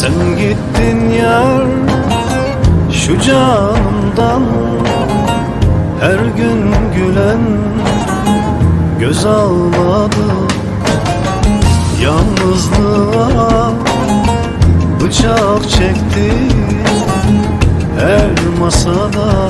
Sen gittin yar şu canımdan Her gün gülen göz almadı. Yalnızlığa bıçak çekti Her masada.